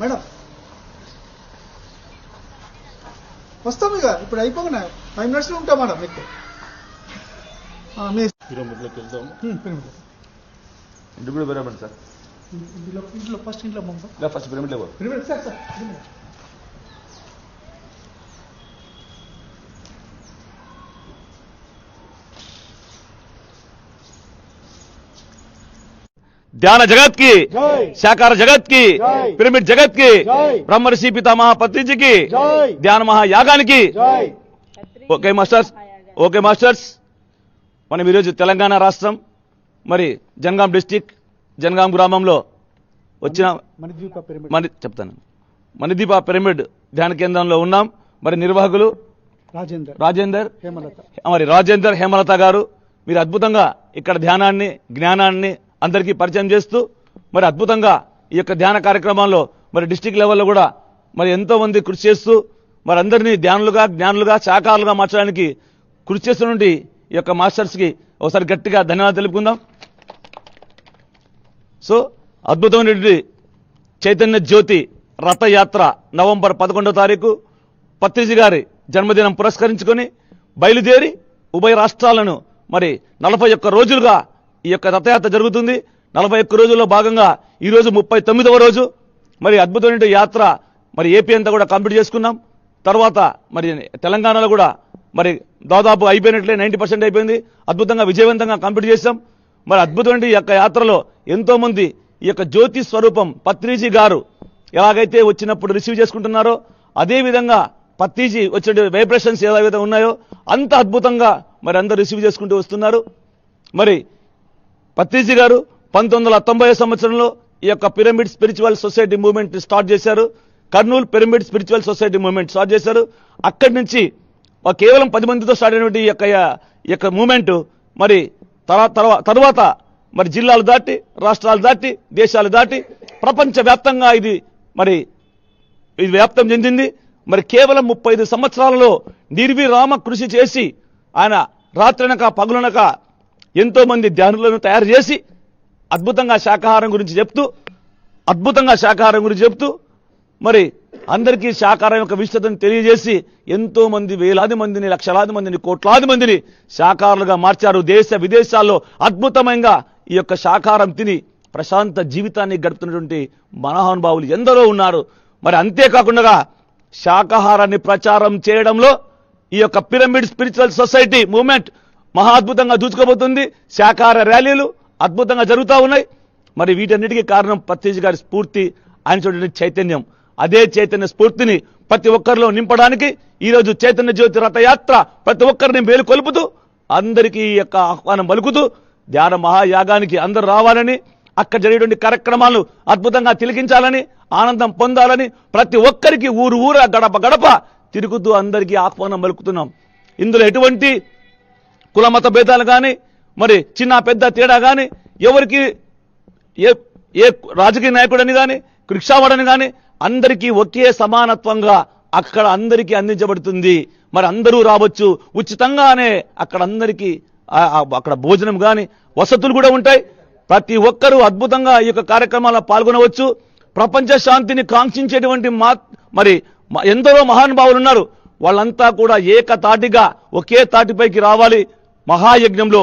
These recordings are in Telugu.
మేడం. వస్తాం ఇక ఇప్పుడు అయిపోగానే. ఫైవ్ మినిట్స్లో ఉంటాం మేడం మీకు. ఆ, మీ పిరమిడ్లోకి వెళ్దాము హ్మ్, పిరమిడ్. ఇంటి కూడా పిరమిడ్ సార్. ఇంట్లో ఇంట్లో ఫస్ట్ ఇంట్లో ఫస్ట్ పిరమిడ్లో పో పిరమిడ్ సార్ సార్ ధ్యాన జగత్కి జై. శాకార జగత్కి. పిరమిడ్ జగత్కి. బ్రహ్మర్షి పితామహ పత్రిజీకి. ధ్యాన మహాయాగానికి ఓకే మాస్టర్స్ ఓకే మాస్టర్స్ మనం ఈరోజు తెలంగాణ రాష్ట్రం మరి జనగాం డిస్టిక్ జనగాం గ్రామంలో వచ్చిన మన చెప్తాను. మణిదీప పిరమిడ్ ధ్యాన కేంద్రంలో ఉన్నాం. మరి నిర్వాహకులు రాజేందర్. రాజేందర్ హేమలత. మరి రాజేందర్ హేమలత గారు మీరు అద్భుతంగా ఇక్కడ ధ్యానాన్ని జ్ఞానాన్ని అందరికీ పరిచయం చేస్తూ మరి అద్భుతంగా ఈ యొక్క ధ్యాన కార్యక్రమాల్లో మరి డిస్టిక్ లెవెల్లో కూడా మరి ఎంతోమంది కృషి చేస్తూ మరి అందరినీ ధ్యానులుగా జ్ఞానులుగా శాఖాలుగా మార్చడానికి కృషి చేస్తున్నటువంటి ఈ యొక్క మాస్టర్స్కి ఒకసారి గట్టిగా ధన్యవాదాలు తెలుపుకుందాం. సో అద్భుతమైనటువంటి చైతన్య జ్యోతి రథయాత్ర నవంబర్ పదకొండో తారీఖు పత్రిజీ గారి జన్మదినం పురస్కరించుకొని బయలుదేరి ఉభయ రాష్ట్రాలను మరి నలభై ఒక్క రోజులుగా ఈ యొక్క రథయాత్ర జరుగుతుంది. నలభై ఒక్క రోజుల్లో భాగంగా ఈరోజు ముప్పై తొమ్మిదవ రోజు. మరి అద్భుతమైన యాత్ర మరి ఏపీ అంతా కూడా కంప్లీట్ చేసుకున్నాం. తర్వాత మరి తెలంగాణలో కూడా మరి దాదాపు అయిపోయినట్లే నైంటీ పర్సెంట్ అయిపోయింది. అద్భుతంగా విజయవంతంగా కంప్లీట్ చేశాం. మరి అద్భుతమైన ఈ యొక్క యాత్రలో ఎంతోమంది ఈ యొక్క జ్యోతి స్వరూపం పత్రిజీ గారు ఎలాగైతే వచ్చినప్పుడు రిసీవ్ చేసుకుంటున్నారో అదేవిధంగా పత్రిజీ వచ్చిన వైబ్రేషన్స్ ఏదైతే ఉన్నాయో అంత అద్భుతంగా మరి అందరూ రిసీవ్ చేసుకుంటూ వస్తున్నారు. మరి పత్రిజీ గారు పంతొమ్మిది తొంభై సంవత్సరంలో ఈ యొక్క pyramid spiritual society movement start చేశారు. Kurnool pyramid spiritual society movement start చేశారు. అక్కడి నుంచి కేవలం పది మందితో స్టార్ట్ అయినటువంటి ఈ యొక్క ఈ యొక్క మూమెంటు మరి తర్వాత తరువాత మరి జిల్లాలు దాటి రాష్ట్రాలు దాటి దేశాలు దాటి ప్రపంచవ్యాప్తంగా ఇది మరి ఇది వ్యాప్తం చెందింది. మరి కేవలం ముప్పై ఐదు సంవత్సరాలలో నిర్విరామ కృషి చేసి ఆయన రాత్రనక పగులనక ఎంతోమంది ధ్యానులను తయారు చేసి అద్భుతంగా శాకాహారం గురించి చెప్తూ అద్భుతంగా శాకాహారం గురించి చెప్తూ మరి అందరికీ శాకాహారం యొక్క విస్తృతను తెలియజేసి ఎంతో మంది వేలాది మందిని లక్షలాది మందిని కోట్లాది మందిని శాకాహారులుగా మార్చారు. దేశ విదేశాల్లో అద్భుతమైన ఈ యొక్క శాకాహారం తిని ప్రశాంత జీవితాన్ని గడుపుతున్నటువంటి మనహానుభావులు ఎందరో ఉన్నారు. మరి అంతేకాకుండా శాకాహారాన్ని ప్రచారం చేయడంలో ఈ యొక్క పిరమిడ్ స్పిరిచువల్ సొసైటీ మూమెంట్ మహా అద్భుతంగా దూచుకోబోతుంది శాకాహార ర్యాలీలు అద్భుతంగా జరుగుతూ ఉన్నాయి. మరి వీటన్నిటికీ కారణం ప్రత్యేజ్ గారి స్ఫూర్తి ఆయన చూడండి చైతన్యం. అదే చైతన్య స్ఫూర్తిని ప్రతి ఒక్కరిలో నింపడానికి ఈరోజు చైతన్య జ్యోతి రథయాత్ర ప్రతి ఒక్కరిని మేలుకొల్పుతూ అందరికీ ఈ యొక్క ఆహ్వానం పలుకుతూ ధ్యాన మహాయాగానికి అందరూ రావాలని అక్కడ జరిగేటువంటి కార్యక్రమాలు అద్భుతంగా తిలకించాలని ఆనందం పొందాలని ప్రతి ఒక్కరికి ఊరు ఊర గడప గడప తిరుగుతూ అందరికీ ఆహ్వానం పలుకుతున్నాం. ఇందులో ఎటువంటి కుల మత భేదాలు కానీ మరి చిన్న పెద్ద తేడా కానీ ఎవరికి ఏ ఏ రాజకీయ నాయకుడని కానీ రిక్షావాడని కానీ అందరికీ ఒకే సమానత్వంగా అక్కడ అందరికీ అందించబడుతుంది. మరి అందరూ రావచ్చు. ఉచితంగానే అక్కడ అందరికీ అక్కడ భోజనం కానీ వసతులు కూడా ఉంటాయి. ప్రతి ఒక్కరూ అద్భుతంగా ఈ యొక్క కార్యక్రమాల్లో పాల్గొనవచ్చు. ప్రపంచ శాంతిని కాంక్షించేటువంటి మా మరి మ- ఎందరో మహానుభావులు ఉన్నారు. వాళ్ళంతా కూడా ఏకతాటిగా ఒకే తాటిపైకి రావాలి. మహాయజ్ఞంలో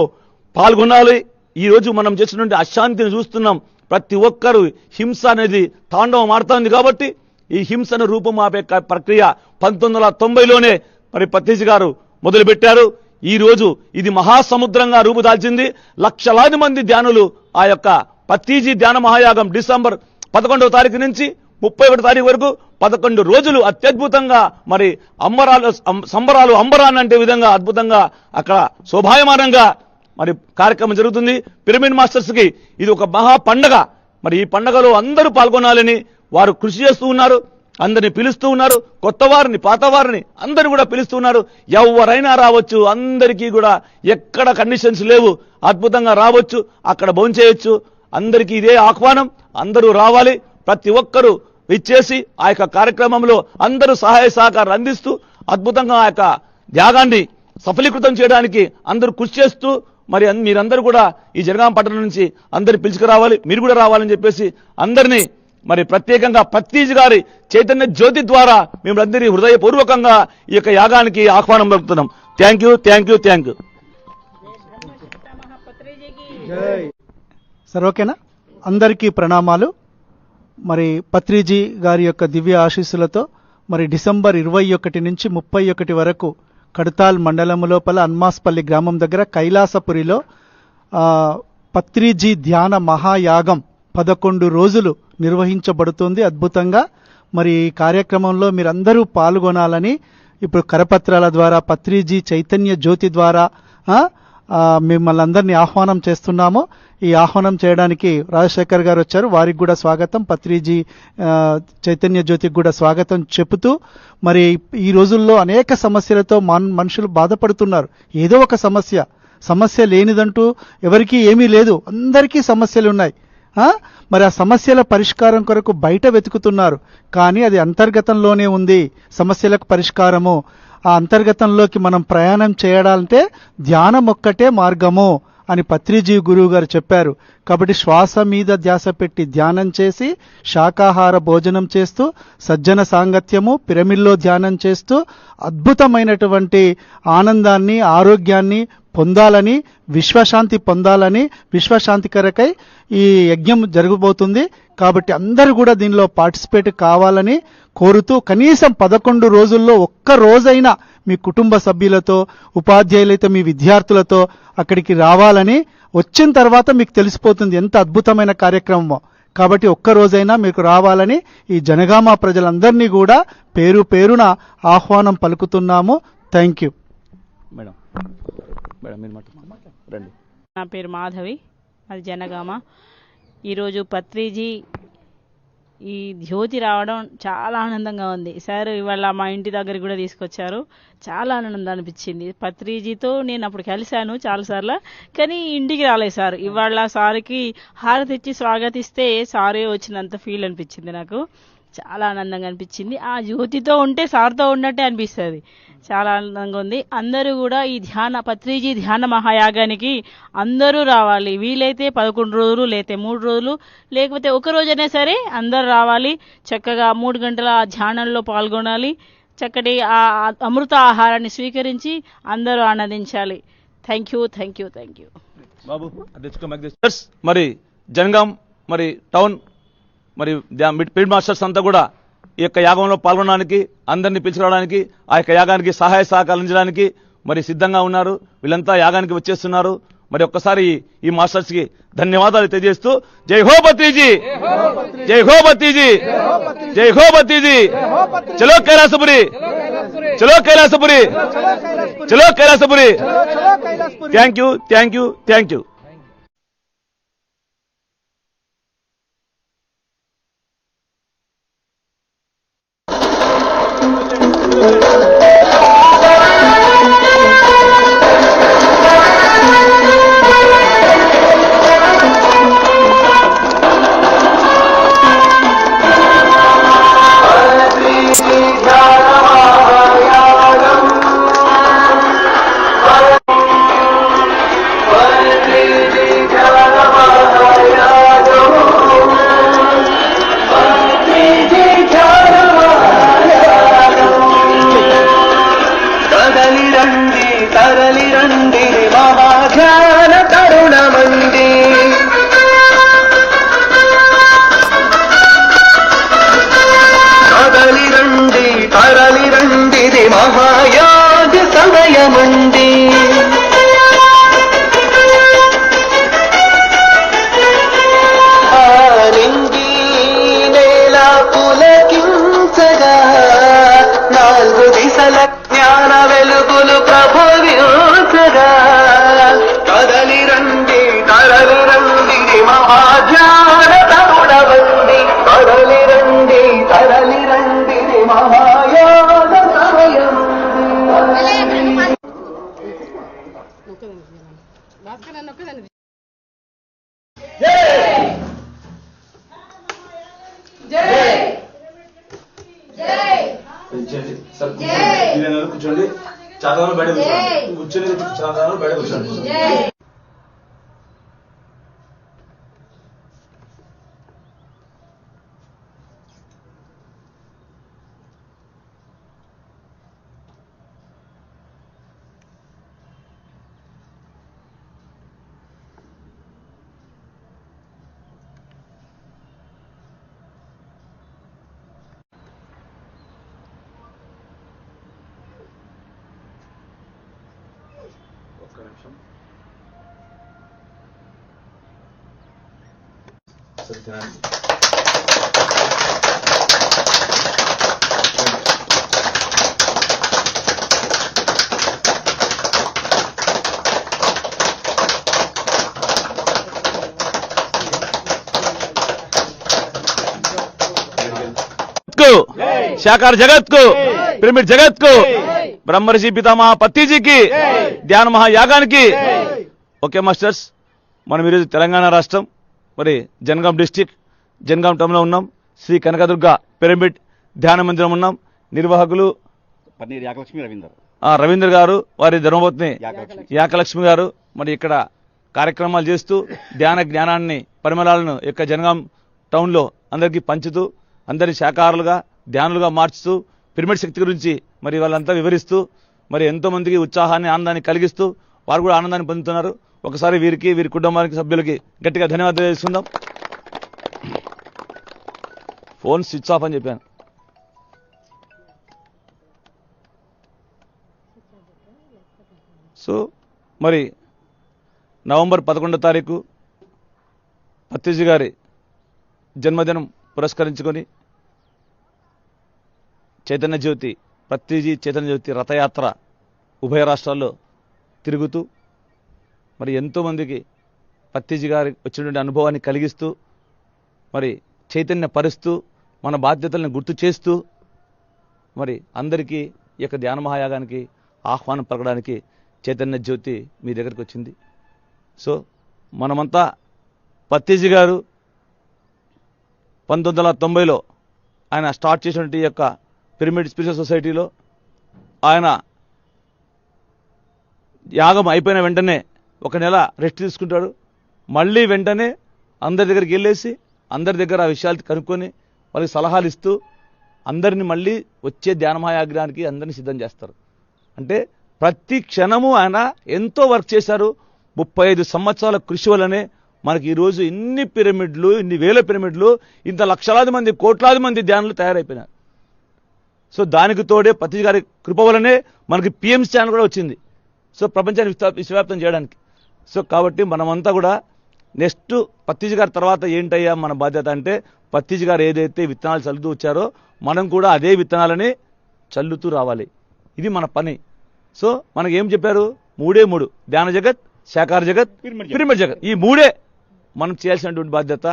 పాల్గొనాలి. ఈ రోజు మనం చేసినటువంటి అశాంతిని చూస్తున్నాం. ప్రతి ఒక్కరూ హింస అనేది తాండవం ఆడుతుంది కాబట్టి ఈ హింసను రూపమాపే ప్రక్రియ పంతొమ్మిది వందల తొంభైలోనే మరి పత్రిజీ గారు మొదలుపెట్టారు. ఈ రోజు ఇది మహాసముద్రంగా రూపుదాల్చింది. లక్షలాది మంది ధ్యానులు ఆ యొక్క పతీజీ ధ్యాన మహాయాగం డిసెంబర్ పదకొండవ తారీఖు నుంచి ముప్పై ఒకటి తారీఖు వరకు పదకొండు రోజులు అత్యద్భుతంగా మరి అంబరాలు సంబరాలు అంబరాన్ అంటే విధంగా అద్భుతంగా అక్కడ శోభాయమానంగా మరి కార్యక్రమం జరుగుతుంది. పిరమిడ్ మాస్టర్స్కి ఇది ఒక మహా పండగ. మరి ఈ పండగలో అందరూ పాల్గొనాలని వారు కృషి చేస్తూ ఉన్నారు. అందరిని పిలుస్తూ ఉన్నారు. కొత్త వారిని పాత వారిని అందరిని కూడా పిలుస్తూ ఉన్నారు. ఎవరైనా రావచ్చు అందరికీ కూడా ఎక్కడ కండిషన్స్ లేవు అద్భుతంగా రావచ్చు అక్కడ భోంచేయచ్చు. అందరికీ ఇదే ఆహ్వానం. అందరూ రావాలి. ప్రతి ఒక్కరూ ఇచ్చేసి ఆ యొక్క కార్యక్రమంలో అందరూ సహాయ సహకారం అందిస్తూ అద్భుతంగా ఆ యొక్క త్యాగాన్ని సఫలీకృతం చేయడానికి అందరూ కృషి చేస్తూ మరి మీరందరూ కూడా ఈ జనగాం పట్టణం నుంచి అందరు పిలుచుకురావాలి మీరు కూడా రావాలని చెప్పేసి అందరినీ మరి ప్రత్యేకంగా పత్రిజీ గారి చైతన్య జ్యోతి ద్వారా మిమ్మల్ని హృదయపూర్వకంగా ఈ యొక్క యాగానికి ఆహ్వానం పలుకుతున్నాం. Thank you thank you thank you సరే ఓకేనా? అందరికీ ప్రణామాలు. మరి పత్రిజీ గారి యొక్క దివ్య ఆశీస్సులతో మరి డిసెంబర్ ఇరవై ఒకటి నుంచి ముప్పై ఒకటి వరకు కడతాల్ మండలం లోపల అన్మాస్పల్లి గ్రామం దగ్గర కైలాసపురిలో పత్రిజీ ధ్యాన మహాయాగం పదకొండు రోజులు నిర్వహించబడుతుంది అద్భుతంగా. మరి ఈ కార్యక్రమంలో మీరందరూ పాల్గొనాలని ఇప్పుడు కరపత్రాల ద్వారా పత్రిజీ చైతన్య జ్యోతి ద్వారా మిమ్మల్ని అందరినీ ఆహ్వానం చేస్తున్నాము. ఈ ఆహ్వానం చేయడానికి రాజశేఖర్ గారు వచ్చారు. వారికి కూడా స్వాగతం. పత్రిజీ చైతన్య జ్యోతికి కూడా స్వాగతం చెబుతూ మరి ఈ రోజుల్లో అనేక సమస్యలతో మన్ మనుషులు బాధపడుతున్నారు. ఏదో ఒక సమస్య. సమస్య లేనిదంటూ ఎవరికీ ఏమీ లేదు. అందరికీ సమస్యలు ఉన్నాయి. మరి ఆ సమస్యల పరిష్కారం కొరకు బయట వెతుకుతున్నారు. కానీ అది అంతర్గతంలోనే ఉంది. సమస్యలకు పరిష్కారము ఆ అంతర్గతంలోకి మనం ప్రయాణం చేయాలంటే ధ్యానం ఒక్కటే మార్గము అని పత్రిజీ గురువు గారు చెప్పారు. కాబట్టి శ్వాస మీద ధ్యాస పెట్టి ధ్యానం చేసి శాకాహార భోజనం చేస్తూ సజ్జన సాంగత్యము పిరమిల్లో ధ్యానం చేస్తూ అద్భుతమైనటువంటి ఆనందాన్ని ఆరోగ్యాన్ని పొందాలని విశ్వశాంతి పొందాలని విశ్వశాంతి కొరకై ఈ యజ్ఞం జరగబోతుంది. కాబట్టి అందరూ కూడా దీనిలో పార్టిసిపేట్ కావాలని కోరుతూ కనీసం పదకొండు రోజుల్లో ఒక్క రోజైనా మీ కుటుంబ సభ్యులతో ఉపాధ్యాయులైతే మీ విద్యార్థులతో అక్కడికి రావాలని వచ్చిన తర్వాత మీకు తెలిసిపోతుంది ఎంత అద్భుతమైన కార్యక్రమమో. కాబట్టి ఒక్క రోజైనా మీకు రావాలని ఈ జనగామ ప్రజలందరినీ కూడా పేరు పేరున ఆహ్వానం పలుకుతున్నాము. Thank you. మేడం. మేడం మీరు మాట రండి. నా పేరు మాధవి అది జనగామ. ఈరోజు పత్రిజీ ఈ జ్యోతి రావడం చాలా ఆనందంగా ఉంది. సార్ ఇవాళ మా ఇంటి దగ్గర కూడా తీసుకొచ్చారు. చాలా ఆనందం అనిపించింది. పత్రిజీతో నేను అప్పుడు కలిశాను చాలాసార్లు కానీ ఇంటికి రాలేదు సార్. ఇవాళ సార్కి హారతి ఇచ్చి స్వాగతిస్తే సారే వచ్చినంత ఫీల్ అనిపించింది నాకు. చాలా ఆనందంగా అనిపించింది. ఆ జ్యోతితో ఉంటే సార్తో ఉన్నట్టే అనిపిస్తుంది. చాలా ఆనందంగా ఉంది. అందరూ కూడా ఈ ధ్యాన పత్రిజీ ధ్యాన మహాయాగానికి అందరూ రావాలి. వీలైతే పదకొండు రోజులు లేతే మూడు రోజులు లేకపోతే ఒక రోజైనా సరే అందరూ రావాలి. చక్కగా మూడు గంటల ఆ ధ్యానంలో పాల్గొనాలి. చక్కటి ఆ అమృత ఆహారాన్ని స్వీకరించి అందరూ ఆనందించాలి. Thank you thank you thank you. బాబు మరి జనగాం మరి టౌన్ మరి మిడ్ ఫీల్డ్ మాస్టర్స్ అంతా కూడా ఈ యొక్క యాగంలో పాల్గొనడానికి అందరినీ పిలుచుకోవడానికి ఆ యొక్క యాగానికి సహాయ సహకారం అందించడానికి మరి సిద్ధంగా ఉన్నారు. వీళ్ళంతా యాగానికి వచ్చేస్తున్నారు. మరి ఒక్కసారి ఈ మాస్టర్స్కి ధన్యవాదాలు తెలియజేస్తూ జై హో బత్రీజీ జై హో బత్రీజీ జై హో బత్రీజీ చలో కైలాసపురి! చలో కైలాసపురి! చలో Kailasapuri! Thank you thank you thank you. మహాజ్ఞాన తరుణవండి కదలి రండి తరలి రండి మహాయాగ సమయం కూర్చోండి. చాలా బయట కూర్చోండి. కూర్చొని చాలా బయట కూర్చోండి. సరే తినండి को జగత్కు జగత్కు పిరమిడ్ జగత్కు బ్రహ్మర్షి పితామహ పత్తిజీకి ధ్యాన మహాయాగానికి. ఓకే మాస్టర్స్ మనం ఈరోజు తెలంగాణ రాష్ట్రం మరి జనగాం డిస్టిక్ జనగాం టౌన్లో ఉన్నాం. శ్రీ కనకదుర్గ పిరమిడ్ ధ్యాన మందిరం ఉన్నాం. నిర్వాహకులు పన్నీర్ యాకలక్ష్మి రవీందర్. ఆ, రవీంద్ర గారు వారి ధర్మపత్ని యాకలక్ష్మి గారు. మరి ఇక్కడ కార్యక్రమాలు చేస్తూ ధ్యాన జ్ఞానాన్ని పరిమళాలను యొక్క జనగాం టౌన్లో అందరికీ పంచుతూ అందరి శాకాహారులుగా ధ్యానులుగా మార్చుతూ పిరమిడ్ శక్తి గురించి మరి వాళ్ళంతా వివరిస్తూ మరి ఎంతో మందికి ఉత్సాహాన్ని ఆనందాన్ని కలిగిస్తూ వారు కూడా ఆనందాన్ని పొందుతున్నారు. ఒకసారి వీరికి వీరి కుటుంబానికి సభ్యులకి గట్టిగా ధన్యవాదాలు తెలుసుకుందాం. ఫోన్ స్విచ్ ఆఫ్ అని చెప్పాను. సో మరి నవంబర్ పదకొండో తారీఖు పత్తిజీ గారి జన్మదినం పురస్కరించుకొని చైతన్య జ్యోతి పత్తిజీ చైతన్య జ్యోతి రథయాత్ర ఉభయ రాష్ట్రాల్లో తిరుగుతూ మరి ఎంతోమందికి పత్తిజీ గారి వచ్చినటువంటి అనుభవాన్ని కలిగిస్తూ మరి చైతన్య పరుస్తూ మన బాధ్యతలను గుర్తు చేస్తూ మరి అందరికీ ఈ యొక్క ధ్యాన మహాయాగానికి ఆహ్వానం పలకడానికి చైతన్య జ్యోతి మీ దగ్గరికి వచ్చింది. సో మనమంతా పత్తీజీ గారు పంతొమ్మిది వందల తొంభైలో ఆయన స్టార్ట్ చేసినటువంటి యొక్క పిరమిడ్ స్పిరిచువల్ సొసైటీలో ఆయన యాగం అయిపోయిన వెంటనే ఒక నెల రెస్ట్ తీసుకుంటాడు. మళ్ళీ వెంటనే అందరి దగ్గరికి వెళ్ళేసి అందరి దగ్గర ఆ విషయాలు కనుక్కొని వాళ్ళకి సలహాలు ఇస్తూ అందరిని మళ్ళీ వచ్చే ధ్యానమాయాగ్రహానికి అందరిని సిద్ధం చేస్తారు. అంటే ప్రతి క్షణము ఆయన ఎంతో వర్క్ చేశారు. ముప్పై ఐదు సంవత్సరాల కృషి వల్లనే మనకి ఈరోజు ఇన్ని పిరమిడ్లు ఇన్ని వేల పిరమిడ్లు ఇంత లక్షలాది మంది కోట్లాది మంది ధ్యానులు తయారైపోయినారు. సో దానికి తోడే పతి గారి కృప వల్లనే మనకి పిఎంసీ ఛానల్ కూడా వచ్చింది. సో ప్రపంచాన్ని విశ్వవ్యాప్తం చేయడానికి. సో కాబట్టి మనమంతా కూడా నెక్స్ట్ పత్తిజీ గారి తర్వాత ఏంటయ్యా మన బాధ్యత అంటే పత్తిజీ గారు ఏదైతే విత్తనాలు చల్లుతూ వచ్చారో మనం కూడా అదే విత్తనాలని చల్లుతూ రావాలి. ఇది మన పని. సో మనకి ఏం చెప్పారు? మూడే మూడు. ధ్యాన జగత్ శాకార జగత్ పిరమిడ్ జగత్. ఈ మూడే మనం చేయాల్సినటువంటి బాధ్యత.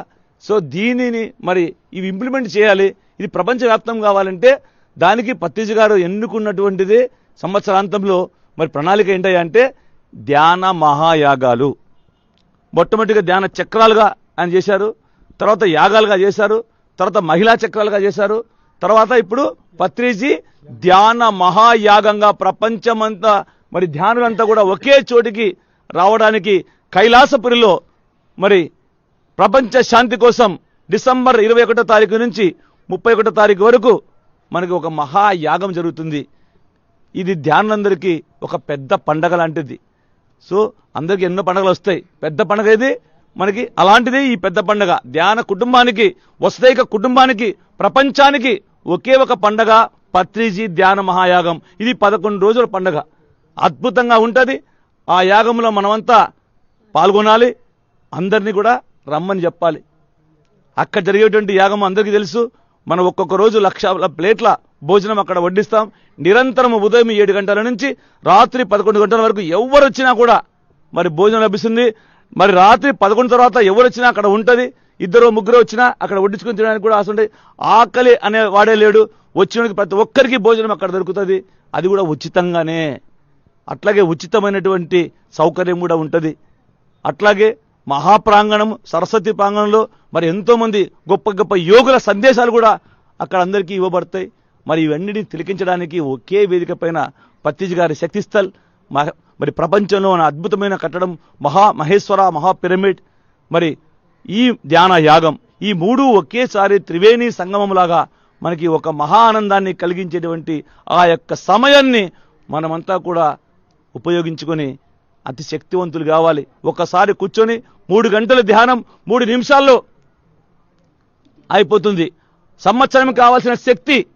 సో దీనిని మరి ఇవి ఇంప్లిమెంట్ చేయాలి. ఇది ప్రపంచవ్యాప్తం కావాలంటే దానికి పత్తిజీ గారు ఎన్నుకున్నటువంటిది సంవత్సరాంతంలో మరి ప్రణాళిక ఏంటయ్యా అంటే ధ్యాన మహాయాగాలు. మొట్టమొదటిగా ధ్యాన చక్రాలుగా ఆయన చేశారు తర్వాత యాగాలుగా చేశారు తర్వాత మహిళా చక్రాలుగా చేశారు తర్వాత ఇప్పుడు పత్రిజీ ధ్యాన మహాయాగంగా ప్రపంచమంతా మరి ధ్యానులంతా కూడా ఒకే చోటికి రావడానికి కైలాసపురిలో మరి ప్రపంచ శాంతి కోసం డిసెంబర్ ఇరవై ఒకటో తారీఖు నుంచి ముప్పై ఒకటో తారీఖు వరకు మనకి ఒక మహాయాగం జరుగుతుంది. ఇది ధ్యానులందరికీ ఒక పెద్ద పండగ లాంటిది. సో అందరికీ ఎన్నో పండుగలు వస్తాయి. పెద్ద పండగ ఇది మనకి అలాంటిది ఈ పెద్ద పండగ. ధ్యాన కుటుంబానికి వస్తైక కుటుంబానికి ప్రపంచానికి ఒకే ఒక పండగ పత్రిజీ ధ్యాన మహాయాగం. ఇది పదకొండు రోజుల పండగ. అద్భుతంగా ఉంటుంది. ఆ యాగంలో మనమంతా పాల్గొనాలి. అందరినీ కూడా రమ్మని చెప్పాలి. అక్కడ జరిగేటువంటి యాగం అందరికీ తెలుసు. మనం ఒక్కొక్క రోజు లక్షల ప్లేట్ల భోజనం అక్కడ వడ్డిస్తాం. నిరంతరం ఉదయం ఏడు గంటల నుంచి రాత్రి పదకొండు గంటల వరకు ఎవరు వచ్చినా కూడా మరి భోజనం లభిస్తుంది. మరి రాత్రి పదకొండు తర్వాత ఎవరు వచ్చినా అక్కడ ఉంటుంది. ఇద్దరు ముగ్గురు వచ్చినా అక్కడ వడ్డించుకుని తినడానికి కూడా ఆశ ఉంటుంది. ఆకలి అనే వాడే లేడు. వచ్చినకి ప్రతి ఒక్కరికి భోజనం అక్కడ దొరుకుతుంది. అది కూడా ఉచితంగానే. అట్లాగే ఉచితమైనటువంటి సౌకర్యం కూడా ఉంటుంది. అట్లాగే మహాప్రాంగణం సరస్వతి ప్రాంగణంలో మరి ఎంతోమంది గొప్ప గొప్ప యోగుల సందేశాలు కూడా అక్కడ అందరికీ ఇవ్వబడతాయి. మరి ఇవన్నిటిని తిలకించడానికి ఒకే వేదిక పైన పత్తిజ్ గారి శక్తిస్థల్ మహ- మరి ప్రపంచంలో ఉన్న అద్భుతమైన కట్టడం మహా మహేశ్వర మహా పిరమిడ్. మరి ఈ ధ్యాన యాగం ఈ మూడు ఒకేసారి త్రివేణి సంగమంలాగా మనకి ఒక మహా ఆనందాన్ని కలిగించేటువంటి ఆ యొక్క సమయాన్ని మనమంతా కూడా ఉపయోగించుకొని అతి శక్తివంతులు కావాలి. ఒకసారి కూర్చొని మూడు గంటల ధ్యానం మూడు నిమిషాల్లో అయిపోతుంది. సంవత్సరం కావాల్సిన శక్తి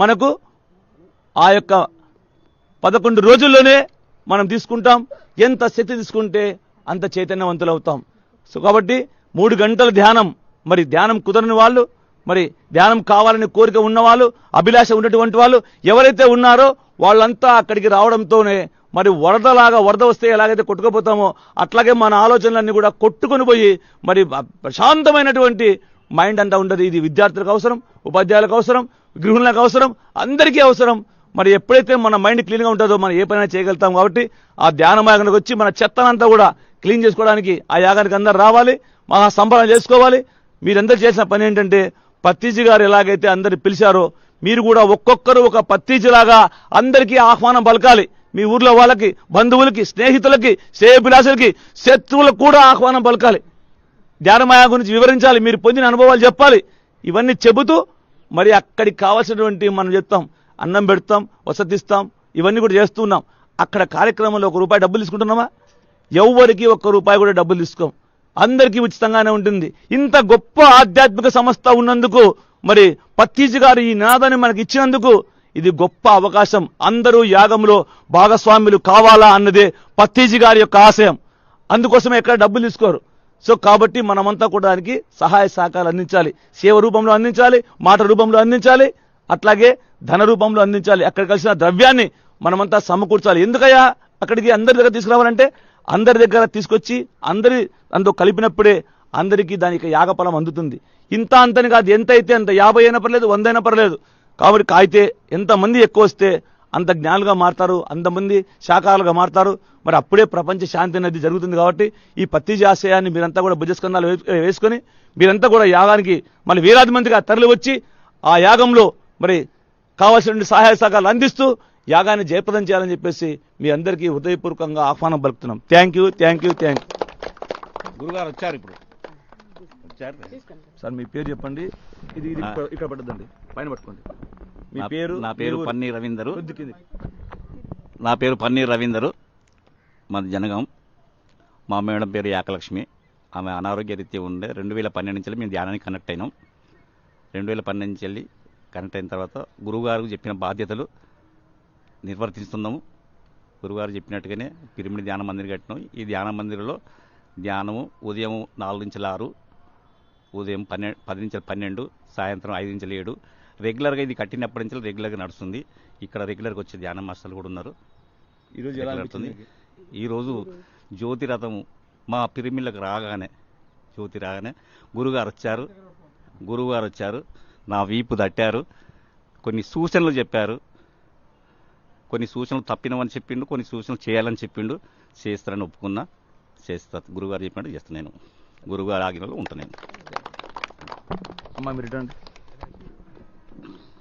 మనకు ఆ యొక్క పదకొండు రోజుల్లోనే మనం తీసుకుంటాం. ఎంత శక్తి తీసుకుంటే అంత చైతన్యవంతులు అవుతాం సో కాబట్టి మూడు గంటల ధ్యానం మరి ధ్యానం కుదరని వాళ్ళు మరి ధ్యానం కావాలని కోరిక ఉన్నవాళ్ళు అభిలాష ఉన్నటువంటి వాళ్ళు ఎవరైతే ఉన్నారో వాళ్ళంతా అక్కడికి రావడంతోనే మరి వరదలాగా వరద వస్తే ఎలాగైతే కొట్టుకుపోతామో అట్లాగే మన ఆలోచనలన్నీ కూడా కొట్టుకొని పోయి మరి ప్రశాంతమైనటువంటి మైండ్ అంతా ఉండదు. ఇది విద్యార్థులకు అవసరం ఉపాధ్యాయులకు అవసరం గృహిణులకు అవసరం అందరికీ అవసరం. మరి ఎప్పుడైతే మన మైండ్ క్లీన్గా ఉంటుందో మనం ఏ పనైనా చేయగలుగుతాం కాబట్టి ఆ ధ్యాన యాగానికి వచ్చి మన చెత్తనంతా కూడా క్లీన్ చేసుకోవడానికి ఆ యాగానికి అందరు రావాలి మహా సంబరం చేసుకోవాలి. మీరందరూ చేసిన పని ఏంటంటే పత్తిజీ గారు ఎలాగైతే అందరు పిలిచారో మీరు కూడా ఒక్కొక్కరు ఒక పత్తిజీలాగా అందరికీ ఆహ్వానం పలకాలి. మీ ఊర్లో వాళ్ళకి బంధువులకి స్నేహితులకి శ్రేయభిలాషులకి శత్రువులకు కూడా ఆహ్వానం పలకాలి. ధ్యానమాయ గురించి వివరించాలి మీరు పొందిన అనుభవాలు చెప్పాలి. ఇవన్నీ చెబుతూ మరి అక్కడికి కావాల్సినటువంటి మనం చెప్తాం అన్నం పెడతాం వసతిస్తాం ఇవన్నీ కూడా చేస్తున్నాం అక్కడ కార్యక్రమంలో ఒక రూపాయి డబ్బులు తీసుకుంటున్నామా? ఎవ్వరికి ఒక్క రూపాయి కూడా డబ్బులు తీసుకోం. అందరికీ ఉచితంగానే ఉంటుంది. ఇంత గొప్ప ఆధ్యాత్మిక సంస్థ ఉన్నందుకు మరి పత్తీజు గారు ఈ నినాదాన్ని మనకి ఇచ్చినందుకు ఇది గొప్ప అవకాశం. అందరూ యాగంలో భాగస్వాములు కావాలా అన్నదే పత్తీజీ గారి యొక్క ఆశయం. అందుకోసమే ఎక్కడ డబ్బులు తీసుకోరు. సో కాబట్టి మనమంతా కూడా దానికి సహాయ సహకారాలు అందించాలి. సేవ రూపంలో అందించాలి మాట రూపంలో అందించాలి అట్లాగే ధన రూపంలో అందించాలి. అక్కడ కలిసిన ద్రవ్యాన్ని మనమంతా సమకూర్చాలి. ఎందుకయ్యా? అక్కడికి అందరి దగ్గర తీసుకురావాలంటే అందరి దగ్గర తీసుకొచ్చి అందరి అందులో కలిపినప్పుడే అందరికీ దానికి యాగఫలం అందుతుంది. ఇంత అంతని కాదు ఎంత అయితే అంత యాభై అయినా పర్లేదు వంద అయినా పర్లేదు. కాబట్టి కాయితే ఎంతమంది ఎక్కువ వస్తే అంత జ్ఞానులుగా మారుతారు అంతమంది శాఖలుగా మారుతారు. మరి అప్పుడే ప్రపంచ శాంతి అనేది జరుగుతుంది కాబట్టి ఈ పత్తిజీ ఆశయాన్ని మీరంతా కూడా భుజస్కంధాలు వే- వేసుకొని మీరంతా కూడా యాగానికి మళ్ళీ వేలాది మందిగా తరలి వచ్చి ఆ యాగంలో మరి కావాల్సిన సహాయ సహకారాలు అందిస్తూ యాగాన్ని జయప్రదం చేయాలని చెప్పేసి మీ అందరికీ హృదయపూర్వకంగా ఆహ్వానం పలుకుతున్నాం. Thank you thank you thank you గురుగారు వచ్చారు ఇప్పుడు. వచ్చారు. సార్ మీ పేరు చెప్పండి. ఇది. ఇక్కడ- పడుతుంది పైన పట్టుకోండి. మీ పేరు? నా పేరు. పన్నీర్ రవీందరు. నా పేరు పన్నీర్ రవీందరు. మాది జనగాం. మా మేడం పేరు యాకలక్ష్మి. ఆమె అనారోగ్య రీత్యా ఉండే. రెండు వేల పన్నెండు నుంచి వెళ్ళి మేము ధ్యానానికి కనెక్ట్ అయినాం. రెండు వేల పన్నెండు నుంచి వెళ్ళి కనెక్ట్ అయిన తర్వాత గురువుగారు చెప్పిన బాధ్యతలు నిర్వర్తిస్తున్నాము. గురువుగారు చెప్పినట్టుగానే పిరమిడ్ ధ్యాన మందిర్ కట్టినాం. ఈ ధ్యాన మందిరంలో ధ్యానము ఉదయం నాలుగు నుంచి ఆరు ఉదయం పన్నెండు పది నుంచి పన్నెండు సాయంత్రం ఐదు నుంచి ఏడు రెగ్యులర్గా ఇది కట్టినప్పటి నుంచి రెగ్యులర్గా నడుస్తుంది. ఇక్కడ రెగ్యులర్గా వచ్చే ధ్యాన మాస్టర్లు కూడా ఉన్నారు. ఈరోజు ఎలా నడుస్తుంది. అనిపించింది? ఈరోజు జ్యోతి రథము మా పిరిమిళ్ళకు రాగానే జ్యోతి రాగానే గురుగారు వచ్చారు. గురువుగారు వచ్చారు. నా వీపు తట్టారు. కొన్ని సూచనలు చెప్పారు. కొన్ని సూచనలు తప్పినవని చెప్పిండు కొన్ని సూచనలు చేయాలని చెప్పిండు. చేస్తారని ఒప్పుకున్నా. చేస్తా గురుగారు చెప్పినట్టు చేస్తాను నేను. గురుగారు ఆగినలో ఉంటాను నేను. అమ్మా మీరు రిటర్న్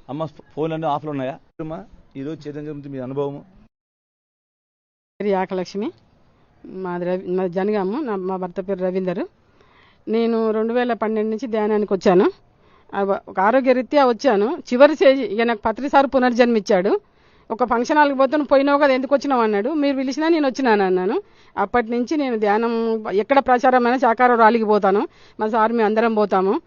అమ్మ ఫోన్ అన్నీ ఆఫ్లో ఉన్నాయా? అమ్మా ఈరోజు చైతన్య గురించి మీ అనుభవము. పేరు యాకలక్ష్మి. మాది రవి మాది జనగాము నా మా భర్త పేరు రవీందర్. నేను రెండు వేల పన్నెండు నుంచి ధ్యానానికి వచ్చాను. ఒక ఆరోగ్య రీత్యా వచ్చాను. చివరి స్టేజ్ ఇక నాకు పత్రిసారి పునర్జన్మ ఇచ్చాడు ఒక ఫంక్షన్ హాల్కి పోతే నువ్వు పోయినావు కదా ఎందుకు వచ్చినావు అన్నాడు. మీరు పిలిచినా నేను వచ్చినాను అన్నాను. అప్పటి నుంచి నేను ధ్యానం ఎక్కడ ప్రచారమైనా చాకారం రాలికి పోతాను. మా సార్ మేము అందరం పోతాము.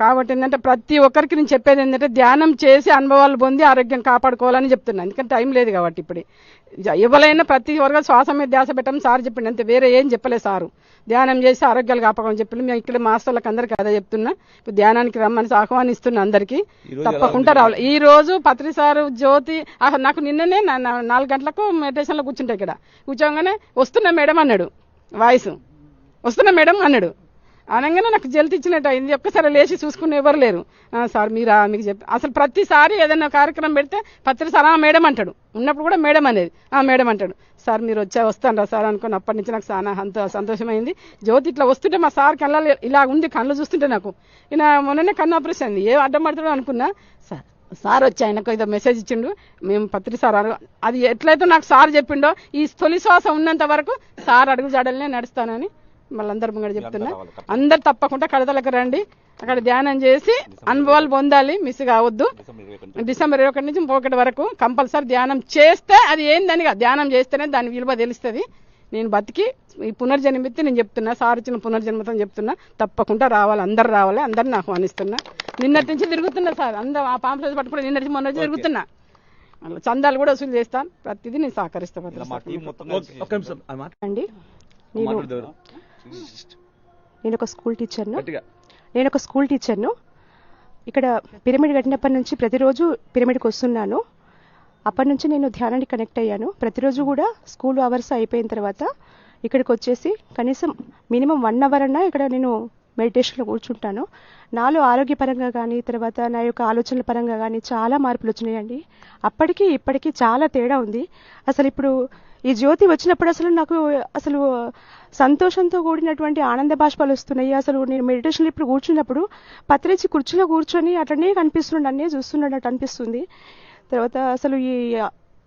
కాబట్టి ఏంటంటే ప్రతి ఒక్కరికి నేను చెప్పేది ఏంటంటే ధ్యానం చేసి అనుభవాలు పొంది ఆరోగ్యం కాపాడుకోవాలని చెప్తున్నాను ఎందుకంటే టైం లేదు కాబట్టి ఇప్పుడు. ఎవరైనా ప్రతి వర్గం శ్వాస మీద ధ్యాస పెట్టమని సార్ చెప్పిండు. అంతే వేరే ఏం చెప్పలేదు సారు. ధ్యానం చేసి ఆరోగ్యాలు కాపాడుకోమని చెప్పిండు. మేము ఇక్కడ మాస్టర్లకు అందరికీ అదే చెప్తున్నా. ఇప్పుడు ధ్యానానికి రమ్మని ఆహ్వానిస్తున్నా అందరికీ. తప్పకుండా రావాలి. ఈ రోజు పత్రి సారు జ్యోతి నాకు నిన్ననే నాలుగు గంటలకు మెడిటేషన్లో కూర్చుంటా ఇక్కడ. కూర్చోగానే వస్తున్నా మేడం అన్నాడు. వాయిస్. వస్తున్నా మేడం అన్నాడు. అనగానే నాకు జల్తి ఇచ్చినట్టు అయింది. ఒక్కసారి లేచి చూసుకుని ఎవరు లేరు. సార్ మీరా మీకు చెప్పి అసలు ప్రతిసారి ఏదైనా కార్యక్రమం పెడితే పత్రిక సార్ మేడం అంటాడు. ఉన్నప్పుడు కూడా మేడం అనేది. ఆ మేడం అంటాడు. సార్ మీరు వచ్చా వస్తాను సార్ అనుకుని అప్పటి నుంచి నాకు చాలా అంత సంతోషమైంది. జ్యోతి ఇట్లా వస్తుంటే మా సార్ కళ్ళ ఇలా ఉంది కళ్ళు చూస్తుంటే నాకు. ఈయన మొన్ననే కన్ను ఆపరేషన్ అయింది. ఏ అడ్డం పడతాడో అనుకున్నా సార్ సార్ వచ్చి ఆయనకు ఏదో మెసేజ్ ఇచ్చిండు. మేము పత్రి సార్ అది ఎట్లయితే నాకు సార్ చెప్పిండో ఈ తొలి శ్వాస ఉన్నంత వరకు సార్ అడుగు జాడలనే నడుస్తానని మళ్ళందరూ ముంగడ చెప్తున్నా. అందరు తప్పకుండా కడతలకు రండి. అక్కడ ధ్యానం చేసి అనుభవాలు పొందాలి మిస్ కావద్దు. డిసెంబర్ ఇరవై ఒకటి నుంచి. ఒకటి వరకు కంపల్సరీ ధ్యానం చేస్తే అది ఏందని కాదు, ధ్యానం చేస్తేనే దాని విలువ తెలుస్తుంది. నేను బతికి ఈ పునర్జన్మిత్తి నేను చెప్తున్నా సార్ ఇచ్చిన పునర్జన్మతో చెప్తున్నా. తప్పకుండా రావాలి అందరు రావాలి అందరిని ఆహ్వానిస్తున్నా. నిన్నటి నుంచి తిరుగుతున్నా సార్ అందరూ ఆ పాంప్లెట్స్ పట్టుకుని నిన్నటి నుంచి మొన్న వచ్చి తిరుగుతున్నా. అలా చందాలు కూడా వసూలు చేస్తాను ప్రతిదీ నేను సహకరిస్తా ఇలా మా టీం మొత్తం పత్రిసారి కలిసి- ఒక్క నిమిషం ఆ మాట అండి నేను. నేను ఒక స్కూల్ టీచర్ను. నేను ఒక స్కూల్ టీచర్ను. ఇక్కడ పిరమిడ్ కట్టినప్పటి నుంచి ప్రతిరోజు పిరమిడ్కి వస్తున్నాను. అప్పటి నుంచి నేను ధ్యానానికి కనెక్ట్ అయ్యాను. ప్రతిరోజు కూడా స్కూల్ అవర్స్ అయిపోయిన తర్వాత ఇక్కడికి వచ్చేసి కనీసం మినిమం వన్ అవర్ అన్నా ఇక్కడ నేను మెడిటేషన్లో కూర్చుంటాను. నాలో ఆరోగ్యపరంగా కానీ తర్వాత నా యొక్క ఆలోచనల పరంగా కానీ చాలా మార్పులు వచ్చినాయండి అప్పటికి ఇప్పటికీ చాలా తేడా ఉంది. అసలు ఇప్పుడు ఈ జ్యోతి వచ్చినప్పుడు అసలు నాకు అసలు సంతోషంతో కూడినటువంటి ఆనంద బాష్పాలు వస్తున్నాయి. అసలు నేను మెడిటేషన్లో ఇప్పుడు కూర్చున్నప్పుడు పత్రిచి కుర్చీలో కూర్చొని అట్లనే కనిపిస్తున్నాడు అన్నీ చూస్తున్నట్టు అనిపిస్తుంది. తర్వాత అసలు ఈ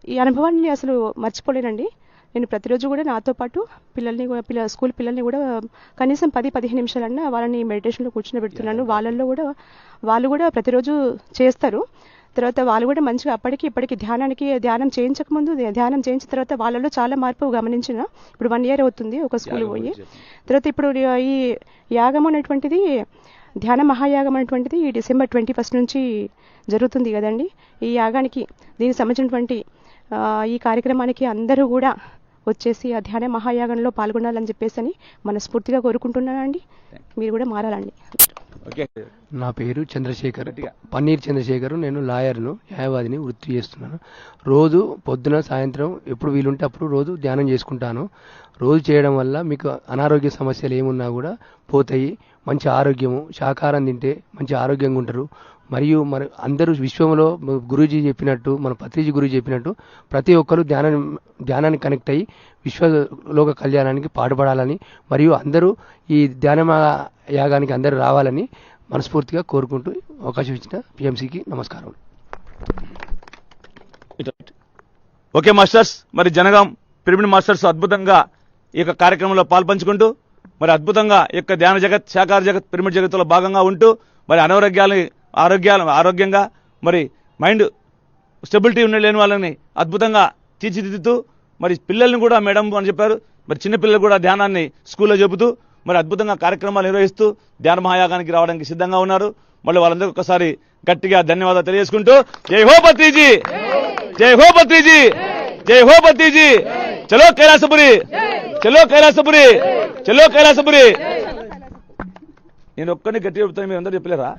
ఈ అనుభవాన్ని అసలు మర్చిపోలేనండి. నేను ప్రతిరోజు కూడా నాతో పాటు పిల్లల్ని కూడా పిల్ల స్కూల్ పిల్లల్ని కూడా కనీసం పది పదిహేను నిమిషాలన్నా వాళ్ళని మెడిటేషన్లో కూర్చుని పెడుతున్నాను వాళ్ళల్లో కూడా వాళ్ళు కూడా ప్రతిరోజు చేస్తారు. తర్వాత వాళ్ళు కూడా మంచిగా అప్పటికి ఇప్పటికి ధ్యానానికి ధ్యానం చేయించకముందు ధ్యానం చేయించిన తర్వాత వాళ్ళలో చాలా మార్పు గమనించిన. ఇప్పుడు వన్ ఇయర్ అవుతుంది ఒక స్కూల్ పోయి. తర్వాత ఇప్పుడు ఈ యాగం అనేటువంటిది ధ్యాన మహాయాగం అనేటువంటిది ఈ డిసెంబర్ ట్వంటీ ఫస్ట్ నుంచి జరుగుతుంది కదండి. ఈ యాగానికి దీనికి సంబంధించినటువంటి ఈ కార్యక్రమానికి అందరూ కూడా వచ్చేసి ఆ ధ్యాన మహాయాగంలో పాల్గొనాలని చెప్పేసి అని మనస్ఫూర్తిగా కోరుకుంటున్నానండి. మీరు కూడా మారాలండి. ఓకే నా పేరు చంద్రశేఖర్. పన్నీర్ చంద్రశేఖర్. నేను లాయర్ను న్యాయవాదిని వృత్తి చేస్తున్నాను. రోజు పొద్దున సాయంత్రం ఎప్పుడు వీలుంటే అప్పుడు రోజు ధ్యానం చేసుకుంటాను. రోజు చేయడం వల్ల మీకు అనారోగ్య సమస్యలు ఏమున్నా కూడా పోతాయి. మంచి ఆరోగ్యము శాకాహారం తింటే మంచి ఆరోగ్యంగా ఉంటారు. మరియు మరి అందరూ విశ్వంలో గురూజీ చెప్పినట్టు మన పత్రిజీ గురుజీ చెప్పినట్టు ప్రతి ఒక్కరూ ధ్యానం ధ్యానానికి కనెక్ట్ అయ్యి విశ్వలోక కళ్యాణానికి పాటుపడాలని మరియు అందరూ ఈ ధ్యాన యాగానికి అందరూ రావాలని మనస్ఫూర్తిగా కోరుకుంటూ అవకాశం ఇచ్చిన పిఎంసికి నమస్కారం. ఓకే మాస్టర్స్ మరి జనగాం పిరమిడ్ మాస్టర్స్ అద్భుతంగా ఈ యొక్క కార్యక్రమంలో పాల్పంచుకుంటూ మరి అద్భుతంగా ఈ యొక్క ధ్యాన జగత్ శాకార జగత్ పిరమిడ్ జగత్తులో భాగంగా ఉంటూ మరి అనారోగ్యాలని ఆరోగ్యాలు ఆరోగ్యంగా మరి మైండ్ స్టెబిలిటీ ఉన్న లేని వాళ్ళని అద్భుతంగా తీర్చిదిద్దుతూ మరి పిల్లల్ని కూడా మేడం అని చెప్పారు మరి చిన్నపిల్లలు కూడా ధ్యానాన్ని స్కూల్లో చెబుతూ మరి అద్భుతంగా కార్యక్రమాలు నిర్వహిస్తూ ధ్యాన మహాయాగానికి రావడానికి సిద్ధంగా ఉన్నారు. మళ్ళీ వాళ్ళందరూ ఒకసారి గట్టిగా ధన్యవాదాలు తెలియజేసుకుంటూ జై హో పత్రిజీ జై హో పత్రిజీ జై హో పత్రిజీ చలో కైలాసపురి! చలో కైలాసపురి! చలో కైలాసపురి! నేను ఒక్కడిని గట్టిగా చెప్తాను మీరు అందరూ చెప్పలేరా?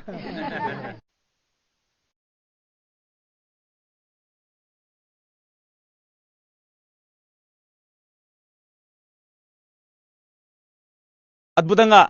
అద్భుతంగా